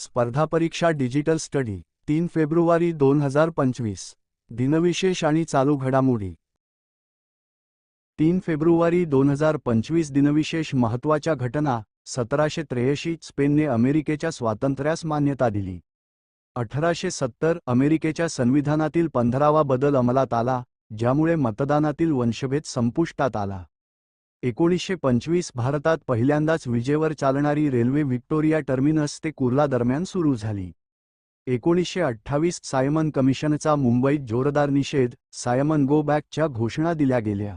स्पर्धा परीक्षा digital study तीन फेब्रुवारी दोन हजार पंचवीस. दिनविशेष आणि चालू घडामोडी. तीन फेब्रुवारी दोन हजार पंचवीस दिनविशेष महत्त्वाच्या घटना सतराशे त्र्याऐंशी स्पेनने अमेरिकेच्या स्वातंत्र्यास मान्यता दिली. अठराशे सत्तर अमेरिकेच्या संविधानातील पंधरावा बदल अंमलात आला ज्यामुळे मतदानातील वंशभेद संपुष्टात आला. एकोणीसशे पंचवीस भारतात पहिल्यांदाच विजेवर चालणारी रेल्वे व्हिक्टोरिया टर्मिनस ते कुर्ला दरम्यान सुरू झाली. एकोणीसशे अठ्ठावीस सायमन कमिशनचा मुंबईत जोरदार निषेध सायमन गो बॅकच्या घोषणा दिल्या गेल्या.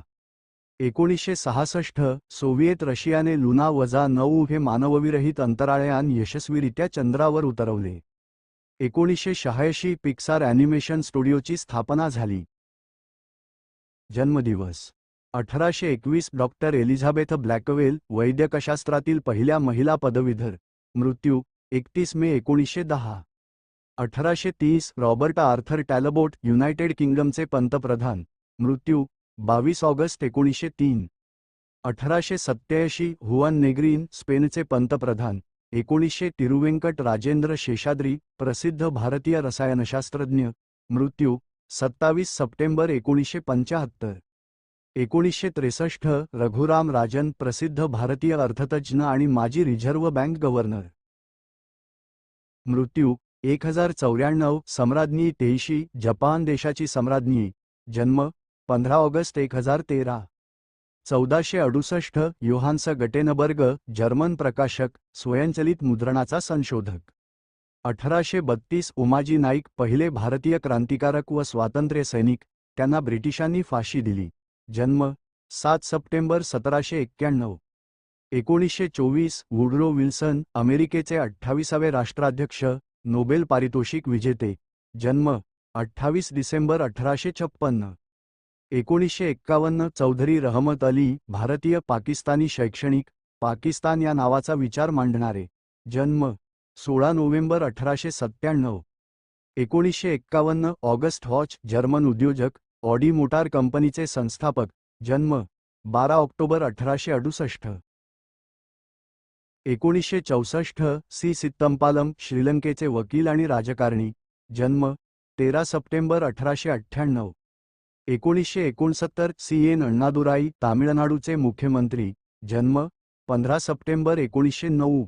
एकोणीसशे सहासष्ट सोव्हिएत रशियाने लुना वजा नऊ हे मानवविरहित अंतराळयान यशस्वीरित्या चंद्रावर उतरवले. एकोणीसशे शहाऐंशी पिक्सार ॲनिमेशन स्टुडिओची स्थापना झाली. जन्मदिवस अठराशे एकवीस डॉक्टर एलिझाबेथ ब्लॅकवेल वैद्यकशास्त्रातील पहिल्या महिला पदवीधर. मृत्यू एकतीस मे एकोणीसशे दहा. अठराशे तीस रॉबर्ट आर्थर टॅलबोट युनायटेड किंगडमचे पंतप्रधान. मृत्यू बावीस ऑगस्ट एकोणीसशे तीन अठराशे सत्याऐंशी हुआन नेग्रीन स्पेनचे पंतप्रधान. एकोणीसशे तिरुवेंकट राजेंद्र शेषाद्री प्रसिद्ध भारतीय रसायनशास्त्रज्ञ. मृत्यू सत्तावीस सप्टेंबर एकोणीसशे पंचाहत्तर. एकोणीसशे त्रेसष्ट रघुराम राजन प्रसिद्ध भारतीय अर्थतज्ज्ञ आणि माजी रिझर्व्ह बँक गव्हर्नर. मृत्यू एक हजार चौऱ्याण्णव सम्राज्ञी तेईशी जपान देशाची सम्राज्ञी जन्म पंधरा ऑगस्ट एक हजार तेरा. चौदाशे अडुसष्ट योहान्स गटेनबर्ग जर्मन प्रकाशक स्वयंचलित मुद्रणाचा संशोधक. अठराशे बत्तीस उमाजी नाईक पहिले भारतीय क्रांतिकारक व स्वातंत्र्य सैनिक त्यांना ब्रिटिशांनी फाशी दिली. जन्म सात सप्टेंबर सतराशे एक्क्याण्णव. एकोणीसशे चोवीस वुडरो विल्सन अमेरिकेचे अठ्ठावीसावे राष्ट्राध्यक्ष नोबेल पारितोषिक विजेते. जन्म अठ्ठावीस डिसेंबर अठराशे छप्पन्न. एकोणीसशे एक्कावन्न चौधरी रहमत अली भारतीय पाकिस्तानी शैक्षणिक पाकिस्तान या नावाचा विचार मांडणारे. जन्म सोळा नोव्हेंबर अठराशे सत्त्याण्णव. एकोणीसशे एक्कावन्न ऑगस्ट हॉच जर्मन उद्योजक ऑडी मोटार कंपनीचे संस्थापक जन्म बारा ऑक्टोबर अठराशे अडुसष्ट एकोणीसशे चौसष्ट सी सित्तंपालम श्रीलंकेचे वकील आणि राजकारणी जन्म तेरा सप्टेंबर अठराशे अठ्ठ्याण्णव. एकोणीसशे एकोणसत्तर सी एन अण्णादुराई तामिळनाडूचे मुख्यमंत्री जन्म पंधरा सप्टेंबर एकोणीसशे नऊ.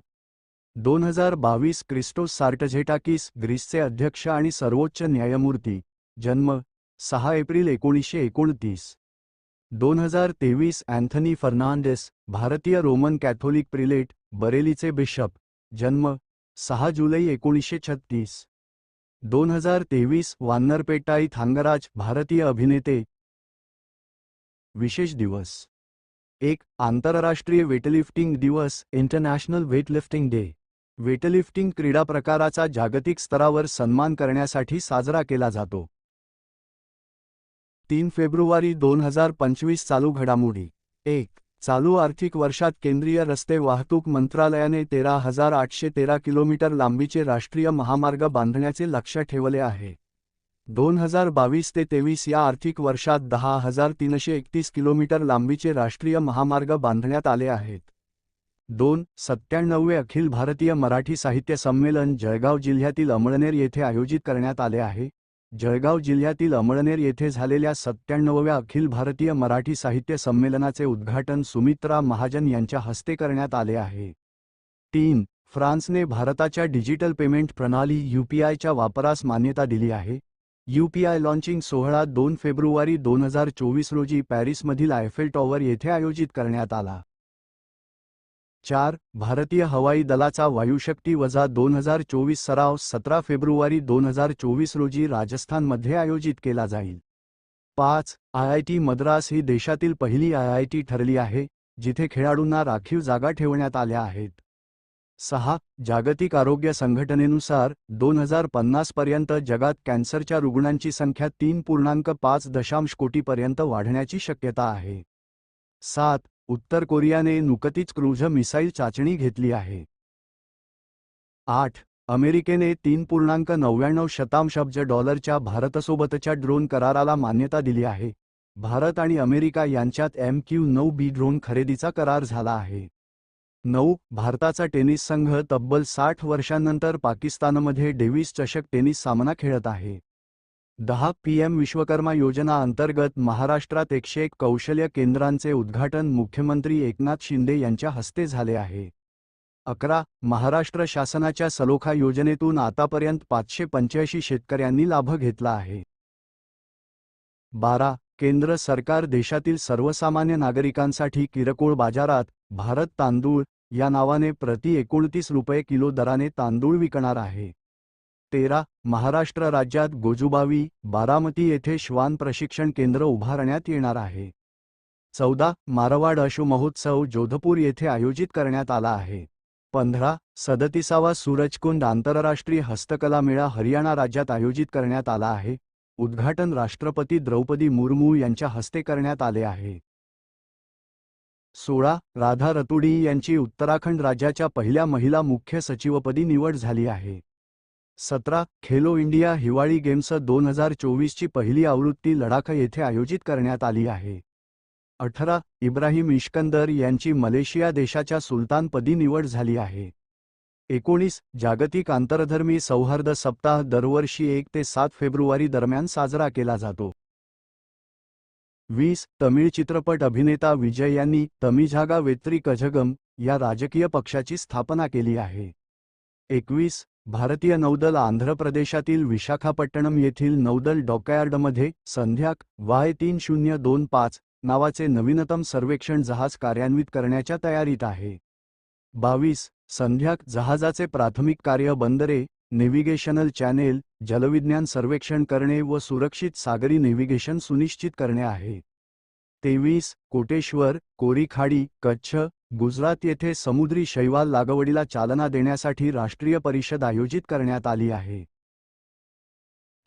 दोन हजार बावीस क्रिस्टोस सार्टझेटाकीस ग्रीसचे अध्यक्ष आणि सर्वोच्च न्यायमूर्ती जन्म सहा एप्रिल एकोणीसशे एकोणतीस. दोन हजार तेवीस अँथनी फर्नांडेस भारतीय रोमन कॅथोलिक प्रिलेट बरेलीचे बिशप जन्म सहा जुलै एकोणीसशे छत्तीस. दोन हजार तेवीस वान्नरपेटाई थांगराज भारतीय अभिनेते. विशेष दिवस. एक आंतरराष्ट्रीय वेटलिफ्टिंग दिवस इंटरनॅशनल वेटलिफ्टिंग डे. वेटलिफ्टिंग क्रीडा प्रकाराचा जागतिक स्तरावर सन्मान करण्यासाठी साजरा केला जातो. तीन फेब्रुवारी दोन हजार पंचवीस चालू घडामोडी. एक चालू आर्थिक वर्षात केंद्रीय रस्ते वाहतूक मंत्रालयाने तेरा हजार आठशे तेरा किलोमीटर लांबीचे राष्ट्रीय महामार्ग बांधण्याचे लक्ष ठेवले आहे. दोन हजार बावीस ते तेवीस या आर्थिक वर्षात दहा हजार तीनशे एकतीस किलोमीटर लांबीचे राष्ट्रीय महामार्ग बांधण्यात आले आहेत. दोन सत्त्याण्णववे अखिल भारतीय मराठी साहित्य संमेलन जळगाव जिल्ह्यातील अमळनेर येथे आयोजित करण्यात आले आहे. जळगाव जिल्ह्यातील अमळनेर येथे झालेल्या सत्त्याण्णवव्या अखिल भारतीय मराठी साहित्य संमेलनाचे उद्घाटन सुमित्रा महाजन यांच्या हस्ते करण्यात आले आहे. तीन फ्रान्सने भारताच्या डिजिटल पेमेंट प्रणाली यूपीआयच्या वापरास मान्यता दिली आहे. यूपीआय लॉन्चिंग सोहळा दोन फेब्रुवारी दोन हजार चोवीस रोजी पॅरिसमधील आयफेल टॉवर येथे आयोजित करण्यात आला. चार भारतीय हवाई दलाचा वायुशक्ती वजा दोन हजार चोवीस सराव सतरा फेब्रुवारी दोन हजार चोवीस रोजी राजस्थानमध्ये आयोजित केला जाईल. पाच आय आय टी मद्रास ही देशातील पहिली आय आय टी ठरली आहे जिथे खेळाडूंना राखीव जागा ठेवण्यात आल्या आहेत. सहा जागतिक आरोग्य संघटनेनुसार दोन हजार पन्नासपर्यंत जगात कॅन्सरच्या रुग्णांची संख्या तीन पूर्णांक पाच दशांश कोटीपर्यंत वाढण्याची शक्यता आहे. सात उत्तर कोरियाने नुकतीच क्रूझ मिसाईल चाचणी घेतली आहे. आठ. अमेरिकेने तीन पूर्णांक नव्याण्णव शतांश अब्ज डॉलरच्या भारतासोबतच्या ड्रोन कराराला मान्यता दिली आहे. भारत आणि अमेरिका यांच्यात एम क्यू नऊ बी ड्रोन खरेदीचा करार झाला आहे. नऊ. भारताचा टेनिस संघ तब्बल साठ वर्षांनंतर पाकिस्तानमध्ये डेव्हिस चषक टेनिस सामना खेळत आहे. दहा पीएम विश्वकर्मा योजना अंतर्गत महाराष्ट्रात एकशे एक कौशल्य केंद्रांचे उद्घाटन मुख्यमंत्री एकनाथ शिंदे यांच्या हस्ते झाले आहे. अकरा महाराष्ट्र शासनाच्या सलोखा योजनेतून आतापर्यंत पाचशे पंच्याऐंशी शेतकऱ्यांनी लाभ घेतला आहे. बारा केंद्र सरकार देशातील सर्वसामान्य नागरिकांसाठी किरकोळ बाजारात भारत तांदूळ या नावाने प्रति एकोणतीस रुपये किलो दराने तांदूळ विकणार आहे. तेरा महाराष्ट्र राज्यात गोजुबावी बारामती येथे श्वान प्रशिक्षण केंद्र उभारण्यात येणार आहे. चौदा मारवाड अशु महोत्सव जोधपूर येथे आयोजित करण्यात आला आहे. पंधरा सदतीसावा सूरजकुंड आंतरराष्ट्रीय हस्तकला मेळा हरियाणा राज्यात आयोजित करण्यात आला आहे. उद्घाटन राष्ट्रपती द्रौपदी मुर्मू यांच्या हस्ते करण्यात आले आहे. सोळा राधा रतुडी यांची उत्तराखंड राज्याच्या पहिल्या महिला मुख्य सचिवपदी निवड झाली आहे. सतरा खेलो इंडिया हिवाळी गेम्स दोन हजार चोवीसची पहिली आवृत्ती लडाख येथे आयोजित करण्यात आली आहे. अठरा इब्राहिम इश्कंदर यांची मलेशिया देशाच्या सुलतानपदी निवड झाली आहे. एकोणीस जागतिक आंतरधर्मी सौहार्द सप्ताह दरवर्षी एक ते सात फेब्रुवारी दरम्यान साजरा केला जातो. वीस तमिळ चित्रपट अभिनेता विजय यांनी तमिझागा वेत्री कझगम या राजकीय पक्षाची स्थापना केली आहे. एकवीस भारतीय नौदल आंध्र प्रदेशातील विशाखापट्टणम येथील नौदल डॉकयार्डमध्ये संध्याक वाय तीन शून्य दोन पाच नावाचे नवीनतम सर्वेक्षण जहाज कार्यान्वित करण्याच्या तयारीत आहे. बावीस संध्याक जहाजाचे प्राथमिक कार्य बंदरे नेव्हिगेशनल चॅनेल जलविज्ञान सर्वेक्षण करणे व सुरक्षित सागरी नेव्हिगेशन सुनिश्चित करणे आहे. तेवीस कोटेश्वर कोरीखाडी कच्छ गुजरात येथे समुद्री शैवाल लागवडीला चालना देण्यासाठी राष्ट्रीय परिषद आयोजित करण्यात आली आहे.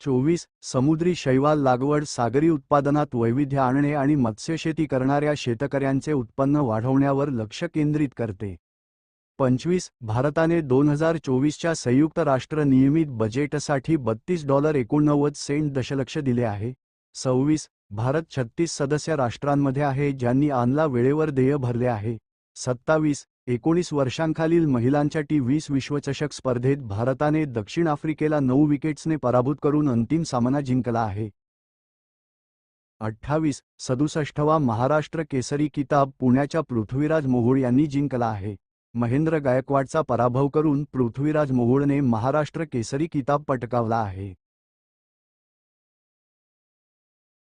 चोवीस समुद्री शैवाल लागवड सागरी उत्पादनात वैविध्य आणणे आणि मत्स्यशेती करणाऱ्या शेतकऱ्यांचे उत्पन्न वाढवण्यावर लक्ष केंद्रित करते. पंचवीस भारताने दोन हजार चोवीसच्या संयुक्त राष्ट्र नियमित बजेटसाठी बत्तीस डॉलर एकोणनव्वद सेंट दशलक्ष दिले आहे. सव्वीस भारत छत्तीस सदस्य राष्ट्रांमध्ये आहे ज्यांनी आनला वेळेवर देय भरले आहे. सत्तावीस एकोणीस वर्षांखालील महिलांच्या टी वीस विश्वचषक स्पर्धेत भारताने दक्षिण आफ्रिकेला नऊ विकेट्सने पराभूत करून अंतिम सामना जिंकला आहे. अठ्ठावीस सदुसष्टवा महाराष्ट्र केसरी किताब पुण्याच्या पृथ्वीराज मोहोळ यांनी जिंकला आहे. महेंद्र गायकवाडचा पराभव करून पृथ्वीराज मोहोळने महाराष्ट्र केसरी किताब पटकावला आहे.